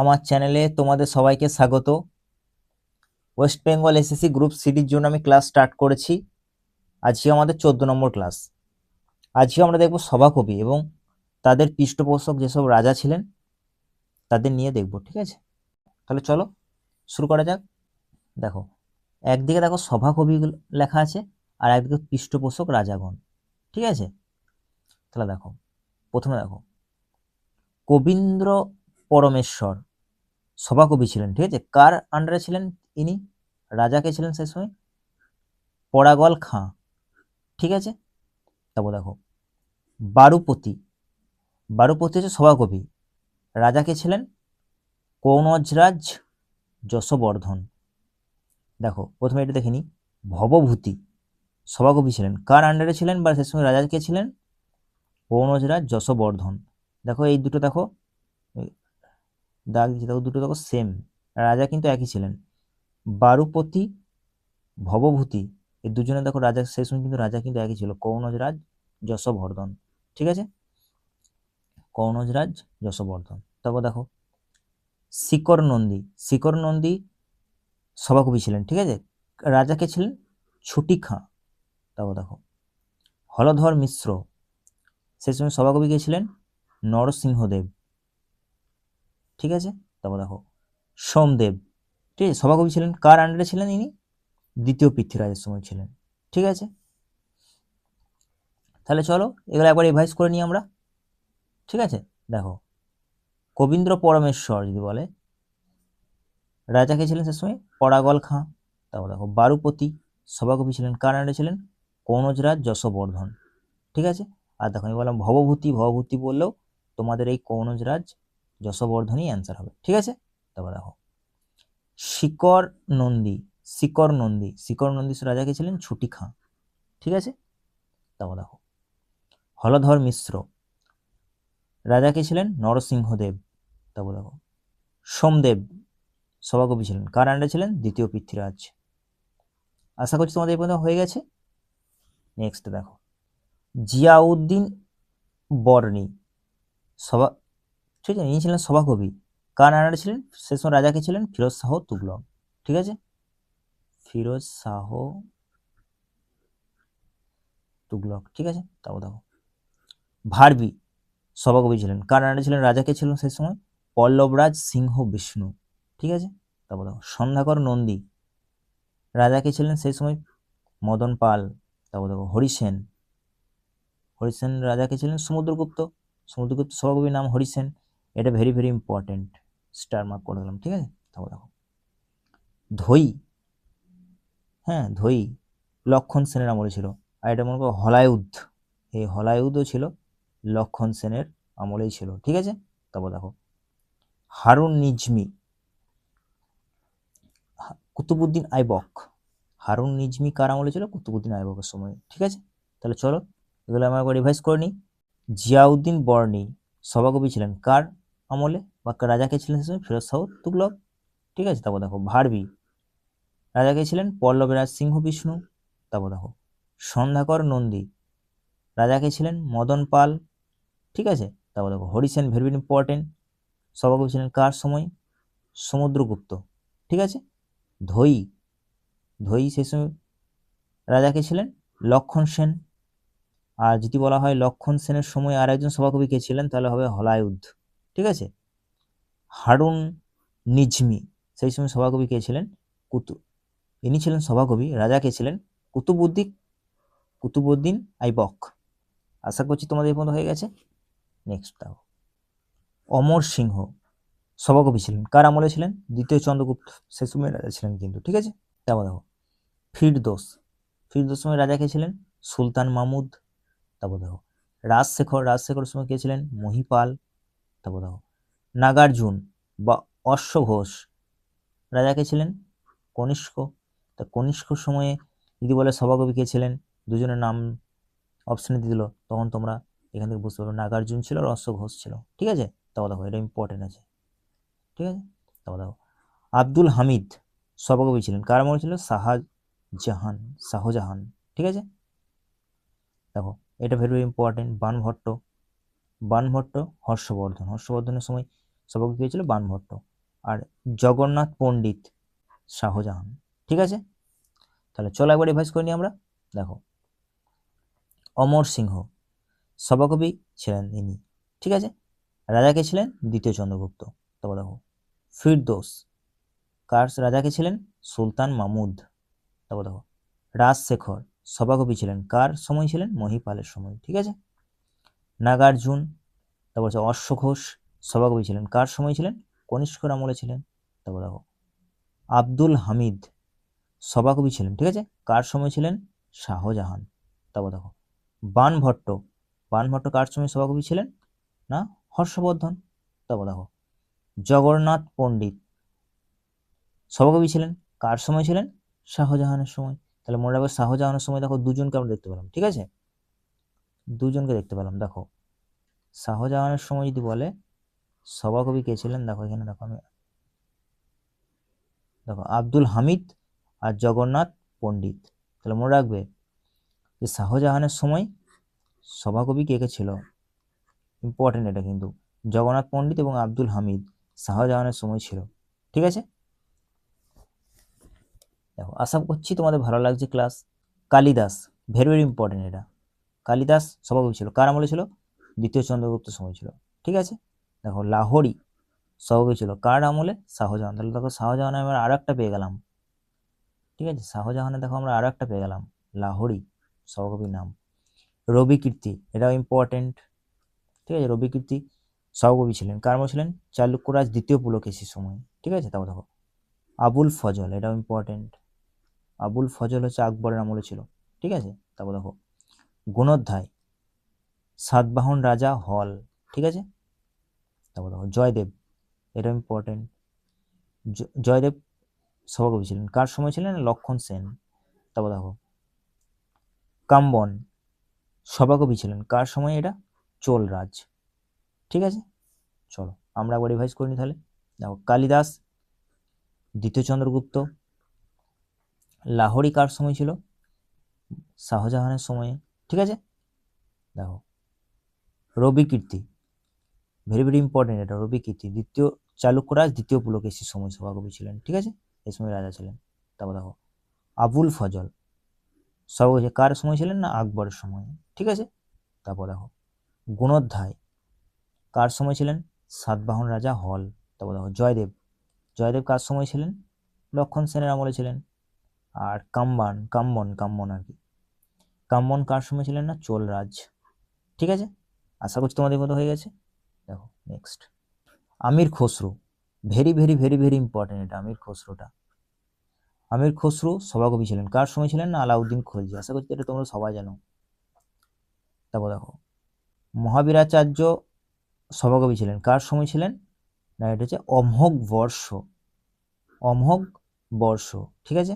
আমার চ্যানেলে তোমাদের সবাইকে স্বাগত। ওয়েস্ট বেঙ্গল এসএসসি গ্রুপ সিডির জন্য আমি ক্লাস স্টার্ট করেছি। আজকে আমাদের চোদ্দ নম্বর ক্লাস আজকে আমরা দেখব সভাকবি এবং তাদের পৃষ্ঠপোষক যেসব রাজা ছিলেন, তাদের নিয়ে দেখব, ঠিক আছে? তাহলে চলো, শুরু করা যাক। দেখো, একদিকে দেখো সভাকবি লেখা আছে আর একদিকে পৃষ্ঠপোষক রাজাগণ, ঠিক আছে? তাহলে দেখো, প্রথমে দেখো, কবীন্দ্র পরমেশ্বর সভাকবি ছিলেন, ঠিক আছে? কার আন্ডারে ছিলেন ইনি? রাজাকে ছিলেন সেই সময়? পরাগল খাঁ, ঠিক আছে? তারপর দেখো, বারুপতি বারুপতি হচ্ছে সভাকবি। রাজাকে ছিলেন কৌনজরাজ যশবর্ধন। দেখো, প্রথমে এটা দেখে নি ভবভূতি, সভাকবি ছিলেন। কার আন্ডারে ছিলেন বা সেই সময় রাজাকে ছিলেন? কৌনজরাজ যশবর্ধন। দেখো, এই দুটো দেখো দাগ দিচ্ছি দেখো দুটো দেখো সেম রাজা কিন্তু একই ছিলেন। বারুপতি, ভবভূতি, এই দুজনে দেখো রাজা, সেই সময় কিন্তু রাজা কিন্তু একই ছিল, কৌনজরাজ, যশবর্ধন, ঠিক আছে? কৌনজরাজ, যশবর্ধন, তারপর দেখো শিকর নন্দী শিকর নন্দী সভাকবি ছিলেন, ঠিক আছে? রাজাকে ছিলেন? ছুটি খাঁ তারপর দেখো হলধর মিশ্র, সেই সময় সভাকবি কে ছিলেন? নরসিংহদেব ঠিক আছে? তারপর দেখো, সোমদেব, ঠিক আছে? সভাকবি ছিলেন, কার আন্ডারে ছিলেন ইনি? দ্বিতীয় পৃথ্বীরাজের সময় ছিলেন, ঠিক আছে? তাহলে চলো, এগুলো একবার রিভাইজ করে নিই আমরা, ঠিক আছে? দেখো, কবীন্দ্র পরমেশ্বর যদি বলে, রাজা কে ছিলেন সে সময়? পরাগল খাঁ। তারপর দেখো, বারুপতি, সভাকবি ছিলেন, কার আন্ডারে ছিলেন? কৌনজরাজ যশবর্ধন, ঠিক আছে? আর দেখো, আমি বললাম, ভবভূতি ভবভূতি বললেও তোমাদের এই কৌনজরাজ যশবর্ধনই অ্যান্সার হবে, ঠিক আছে? তারপর দেখো, শিকর নন্দী শিকর নন্দী শিকর নন্দী রাজাকে ছিলেন? ছুটি খাঁ, ঠিক আছে? তারপর দেখো, হলধর মিশ্র রাজাকে ছিলেন? নরসিংহদেব, তারপর দেখো, সোমদেব, সভাকবি ছিলেন, কার আন্ডারে ছিলেন? দ্বিতীয় পৃথ্বীরাজ। আশা করছি তোমাদের এই পর্যন্ত হয়ে গেছে। নেক্সট দেখো, জিয়াউদ্দিন বর্ণী সভা ঠিক আছে ইনি ছিলেন সভাকবি। কার আন্ডারে ছিলেন সে সময় রাজাকে ছিলেন, ফিরোজ শাহ তুগলক। ঠিক আছে? ফিরোজ শাহ তুগলক, ঠিক আছে? তারপর দেখো। ভারবি সভাকবি ছিলেন। কার আন্ডারে ছিলেন, রাজাকে ছিলেন সেই সময়। পল্লবরাজ সিংহ বিষ্ণু। ঠিক আছে? তারপর দেখো, সন্ধ্যাকর নন্দী। রাজা রাজাকে ছিলেন সেই সময় মদন পাল। তারপর দেখো, হরিসেন। হরিসেন রাজাকে ছিলেন সমুদ্রগুপ্ত। সমুদ্রগুপ্ত সভাকবির নাম হরিসেন। এটা very very important star mark করে দিলাম, ঠিক আছে? তারপর দেখো। ধই হ্যাঁ ধই, লক্ষণ সেনের আমলে ছিল। আর এটা মনে করো হলায়ুদ্ধ। এই হলায়ুদ্ধও ছিল, লক্ষণ সেনের আমলেই ছিল, ঠিক আছে? তারপর দেখো, হারুন নিজমি কুতুবুদ্দিন আইবক। হারুন নিজমি কার আমলে ছিল? কুতুবুদ্দিন আইবকের সময়, ঠিক আছে? তাহলে চলো, এগুলো আমরা একবার রিভাইজ করে নিই। জিয়াউদ্দিন বর্ণী সভাকবি ছিলেন কার? আমলে বা রাজাকে ছিলেন সে সময়? ফিরোজ শাহ তুগলক। ঠিক আছে, তারপর দেখো, ভারবি। রাজাকে ছিলেন? পল্লবরাজ সিংহ বিষ্ণু। তারপর দেখো, সন্ধ্যাকর নন্দী। রাজাকে ছিলেন? মদন পাল। ঠিক আছে, তারপর দেখো হরিসেন ভেরি ইম্পর্টেন্ট সভাকবি ছিলেন কার সময়? সমুদ্রগুপ্ত। ঠিক আছে, ধই। ধই সেই সময় রাজাকে ছিলেন? লক্ষণ সেন। আর যদি বলা হয় লক্ষণ সেনের সময় আর একজন সভাকবি কে ছিলেন, তাহলে হবে হলায়ুদ্ধ। ঠিক আছে? হারুন নিজমি সেই সময় সভাকবি কে ছিলেন? কুতু। ইনি ছিলেন সভাকবি, রাজা কে ছিলেন? কুতুবুদ্দিন কুতুবুদ্দিন আইবক। আশা করছি তোমাদের এই পর্যন্ত হয়ে গেছে। নেক্সট দেখো অমর সিংহ, সভাকবি ছিলেন। কার আমলে ছিলেন? দ্বিতীয় চন্দ্রগুপ্ত, সে সময় রাজা ছিলেন কিন্তু, ঠিক আছে? তারপর দেখো, ফিরদোস। ফিরদোস সময় রাজা কে ছিলেন? সুলতান মাহমুদ তারপর দেখো, রাজশেখর। রাজশেখর সময় কে ছিলেন? মহিপাল। তারপর দেখো নাগার্জুন বা অশ্বঘোষ, রাজাকে ছিলেন কনিষ্ক। তা কনিষ্ক সময়ে যদি বলে সভাকবি কে ছিলেন, দুজনের নাম অপশানে দিল, তখন তোমরা এখান থেকে বুঝতে পারো নাগার্জুন ছিল আর অশ্বঘোষ ছিল। ঠিক আছে? তারপর দেখো এটা ইম্পর্টেন্ট আছে। ঠিক আছে? তারপর দেখো আব্দুল হামিদ সভাকবি ছিলেন। কার মনে ছিল? শাহজাহান শাহজাহান। ঠিক আছে? দেখো, এটা very very important Banabhatta. Banabhatta, Harshavardhana. হর্ষবর্ধনের সময় সভাকবি কে ছিল? বানভট্ট। আর জগন্নাথ পণ্ডিত শাহজাহান। ঠিক আছে? তাহলে চলো একবার রিভাইজ করে নিই আমরা। দেখো, অমর সিংহ, সভাকবি ছিলেন ইনি। ঠিক আছে? রাজাকে ছিলেন? দ্বিতীয় চন্দ্রগুপ্ত। তারপর দেখো, ফিরদোস। কার রাজাকে ছিলেন? সুলতান মামুদ। তারপর দেখো, রাজশেখর, সভাকবি ছিলেন। কার সময় ছিলেন? মহিপালের সময়। ঠিক আছে? নাগার্জুন, তারপর হচ্ছে অশ্ব ঘোষ, সভাকবি ছিলেন। কার সময় ছিলেন? কনিষ্কর আমলে ছিলেন। তারপর দেখো, আব্দুল হামিদ, সভাকবি ছিলেন, ঠিক আছে? কার সময় ছিলেন? শাহজাহান। তারপর দেখো, বানভট্ট বানভট্ট কার সময় সভাকবি ছিলেন? না, হর্ষবর্ধন। তারপর দেখো, জগন্নাথ পণ্ডিত, সভাকবি ছিলেন। কার সময় ছিলেন? শাহজাহানের সময়। তাহলে মনে রাখবে শাহজাহানের সময় দেখো দুজনকে আমরা দেখতে পেলাম, ঠিক আছে? দুজনকে দেখতে পেলাম, দেখো। শাহজাহানের সময় যদি বলে, সভাকবি কে ছিলেন? দেখো এখানে, দেখো আমি। দেখো, আব্দুল হামিদ আর জগন্নাথ পণ্ডিত। তাহলে মনে রাখবে যে শাহজাহানের সময় সভাকবি কে কে ছিল? ইম্পর্টেন্ট এটা কিন্তু। জগন্নাথ পণ্ডিত এবং আব্দুল হামিদ শাহজাহানের সময় ছিল। ঠিক আছে? দেখো, আশা করছি তোমাদের ভালো লাগছে class Kalidas very very important এটা। কালিদাস সভাকবি ছিল। কার আমলে ছিল? দ্বিতীয় চন্দ্রগুপ্ত সময় ছিল। ঠিক আছে? দেখো, লাহোরি সভাকবি ছিল। কার আমলে? শাহজাহান। তাহলে দেখো শাহজাহানে আমরা আর একটা পেয়ে গেলাম। ঠিক আছে? শাহজাহানে দেখো, আমরা আর একটা পেয়ে গেলাম। লাহোরি সভাকবির নাম। রবি কীর্তি, এটাও ইম্পর্টেন্ট ঠিক আছে? রবি কীর্তি সভাকবি ছিলেন। কার আমলে ছিলেন? চালুক্যরাজ দ্বিতীয় পুলকেশীর সময়। ঠিক আছে? তারপর দেখো। আবুল ফজল, এটাও ইম্পর্টেন্ট আবুল ফজল হচ্ছে আকবরের আমলে ছিল। ঠিক আছে? তারপর দেখো। গুণোধ্যায়। সাতবাহন রাজা হল, ঠিক আছে? তারপর দেখো, জয়দেব, এটা ইম্পর্টেন্ট জয়দেব সভাকবি ছিলেন। কার সময় ছিলেন? লক্ষণ সেন। তারপর দেখো, কাম্বন সভাকবি ছিলেন। কার সময় এটা? চোল রাজ ঠিক আছে? চলো, আমরা একবার রিভাইজ করে নিই তাহলে। দেখো, কালিদাস দ্বিতীয় চন্দ্রগুপ্ত লাহোরি কার সময় ছিল? শাহজাহানের সময়ে। ঠিক আছে? দেখো, Ravi Kirti very very important এটা, রবি কীর্তি, দ্বিতীয় চালুক্যরাজ দ্বিতীয় পুলকেশীর সময় সভাকবি ছিলেন, ঠিক আছে? এই সময় রাজা ছিলেন। তারপর দেখো, আবুল ফজল সব কার সময় ছিলেন না? আকবরের সময়, ঠিক আছে? তারপর দেখো, গুণোধ্যায়, কার সময় ছিলেন? সাতবাহন রাজা হল, তারপর দেখো, জয়দেব জয়দেব কার সময় ছিলেন? লক্ষণ সেনের আমলে ছিলেন। আর কাম্বান, কাম্বন কাম্বন আর কি। কাম্বন কার সময় ছিলেন না? চোলরাজ। ঠিক আছে? আশা করছি তোমাদের মতো হয়ে গেছে। দেখো next Amir Khusrau. Very very very very important এটা, আমির খসরুটা। আমির খসরু সভাকবি ছিলেন। কার সময় ছিলেন না? আলাউদ্দিন খলজি। আশা করছি এটা তোমরা সবাই জানো। তারপর দেখো, মহাবীরাচার্য সভাকবি ছিলেন। কার সময় ছিলেন? না, এটা হচ্ছে অমোঘ বর্ষ। অমোঘ বর্ষ। ঠিক আছে?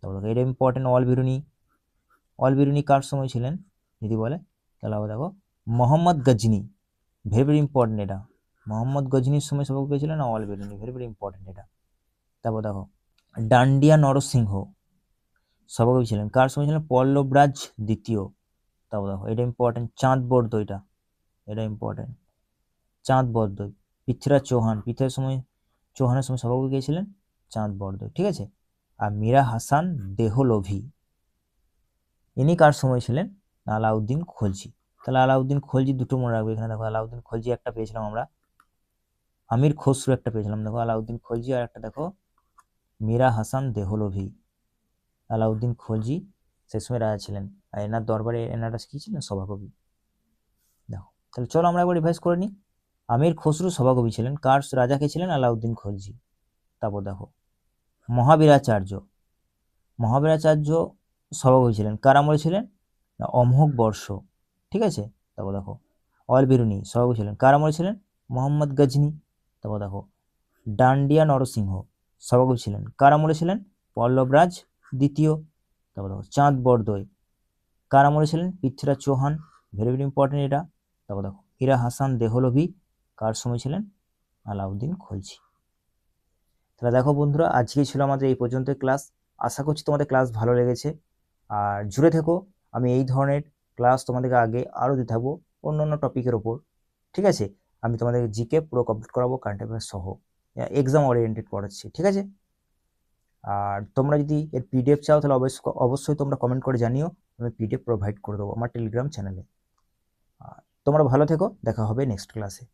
তারপর দেখো, এটা ইম্পর্টেন্ট অল বিরুনি অল বিরুনি কার সময় ছিলেন? যদি বলে, তাহলে আবার দেখো, Mohammad Ghazni very very important এটা। মোহাম্মদ গজনির সময় সভাপতি পেয়েছিলেন Al Biruni very very important এটা। তারপর দেখো, ডান্ডিয়া নরসিংহ সভাকবি ছিলেন? কার সময় ছিলেন? পল্লবরাজ দ্বিতীয়। তারপর দেখো, এটা ইম্পর্টেন্ট চাঁদ বর্দ এটা। এটা ইম্পর্টেন্ট চাঁদ বর্দই, পৃথ্বীরাজ চৌহান পৃথ্বীর সময়, চৌহানের সময় সভাপতি গিয়েছিলেন চাঁদ বর্দই, ঠিক আছে? আর মীরা হাসান দেহলভি। ইনি কার সময় ছিলেন? আলাউদ্দিন খলজি। তাহলে আলাউদ্দিন খলজি দুটো মনে রাখবে এখানে। দেখো, আলাউদ্দিন খলজি একটা পেয়েছিলাম আমরা। আমির খসরু একটা পেয়েছিলাম। দেখো, আলাউদ্দিন খলজি আর একটা দেখো, মীরা হাসান দেহলভি। আলাউদ্দিন খলজি সে সময় রাজা ছিলেন। আর এনার দরবারে এনারা কি ছিলেন? সভাকবি। দেখো, তাহলে চলো আমরা একবার রিভাইজ করে নিই। আমির খসরু সভাকবি ছিলেন। কার রাজাকে ছিলেন? আলাউদ্দিন খলজি। তারপর দেখো, মহাবীরাচার্য। মহাবীরাচার্য সভাকবি ছিলেন। কার আমলে ছিলেন? না, অমোঘ বর্ষ। ঠিক আছে? তারপর দেখো অল বিরুনি সভাকবি ছিলেন। কার আমলে ছিলেন? মোহাম্মদ গজনি। তারপর দেখো, ডান্ডিয়া নরসিংহ সভাকবি ছিলেন। কার আমলে ছিলেন? পল্লবরাজ দ্বিতীয়। তারপর দেখো, চাঁদ বরদই। কার আমলে ছিলেন? Prithviraj Chauhan very very important এটা তারপর দেখো, ইরা হাসান দেহলভি। কার সময় ছিলেন? আলাউদ্দিন খলজি। তাহলে দেখো বন্ধুরা আজকে ছিল আমাদের এই পর্যন্ত ক্লাস। আশা করছি তোমাদের ক্লাস ভালো লেগেছে। আর জুড়ে থেকো, আমি এই ধরনের ক্লাস তোমাদেরকে আগে আরও দিতে থাকব অন্য অন্য টপিকের ওপর। ঠিক আছে? আমি তোমাদের জিকে পুরো কমপ্লিট করাবো কারেন্ট অ্যাফেয়ার্স সহ। এক্সাম ওরিয়েন্টেড পড়াচ্ছি, ঠিক আছে? আর তোমরা যদি এর পিডিএফ চাও, তাহলে অবশ্যই অবশ্যই তোমরা কমেন্ট করে জানিও, আমি পিডিএফ প্রোভাইড করে দেবো আমার টেলিগ্রাম চ্যানেলে তোমরা ভালো থেকো, দেখা হবে নেক্সট ক্লাসে